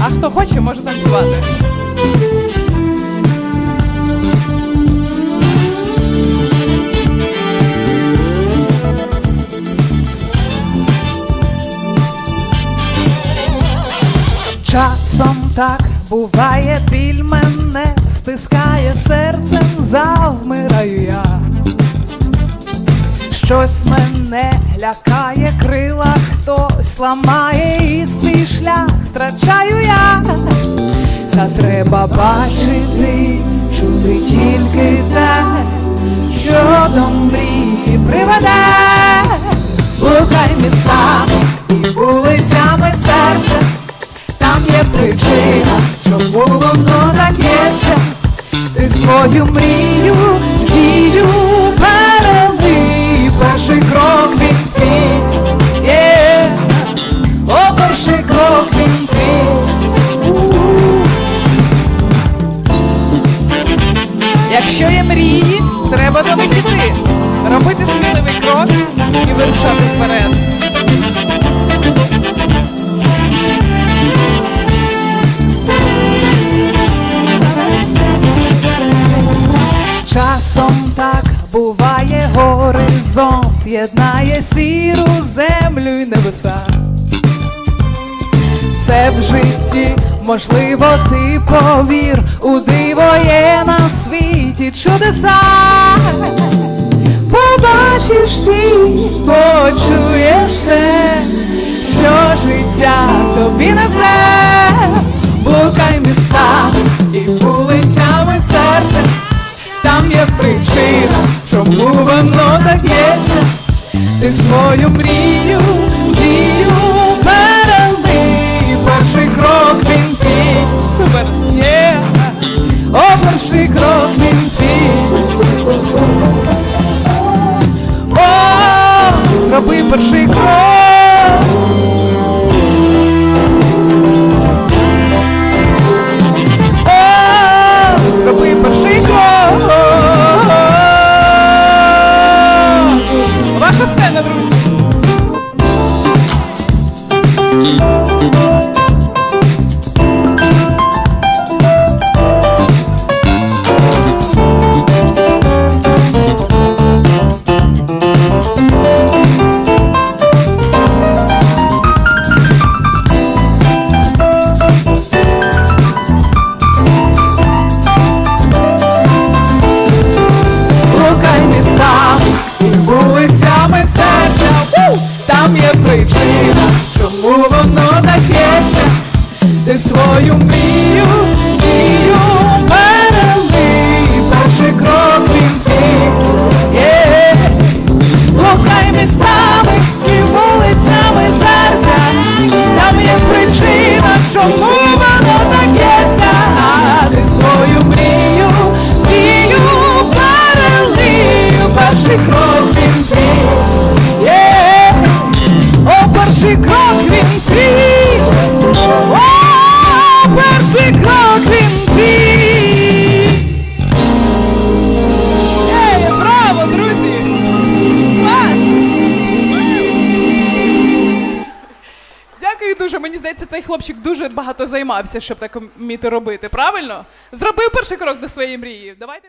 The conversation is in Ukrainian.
А хто хоче, може танцювати. Часом так буває, біль мене стискає серцем, завмираю я. Щось мене лякає, крила хтось ламає і свій шлях втрачаю я. Та треба бачити, чути тільки те, що до мрії приведе, блукай містами і вулицями серця, там є причина, чому воно так б'ється. Ти свою мрію, Якщо є мрії, треба до робити сміливий крок і вирушати вперед. Часом так буває горизонт, єднає сіру землю й небеса. Все в житті можливо, ти повір, у диво є на світі чудеса. Побачиш ти, почуєш все, що життя тобі несе, блукай містами і вулицями серця, там є причина, чому воно так б'ється. Ти свою мрію, зроби перший крок. О, перший крок. Ваша сцена, друзі. І вулицями серця, там є причина, чому воно так б'ється. Ти свою мрію, мрію перелий, перший крок він твій. Блукай містами і вулицями серця, там є причина, чому Дякую дуже. Мені здається, цей хлопчик дуже багато займався, щоб так вміти робити. Правильно? Зробив перший крок до своєї мрії. Давайте.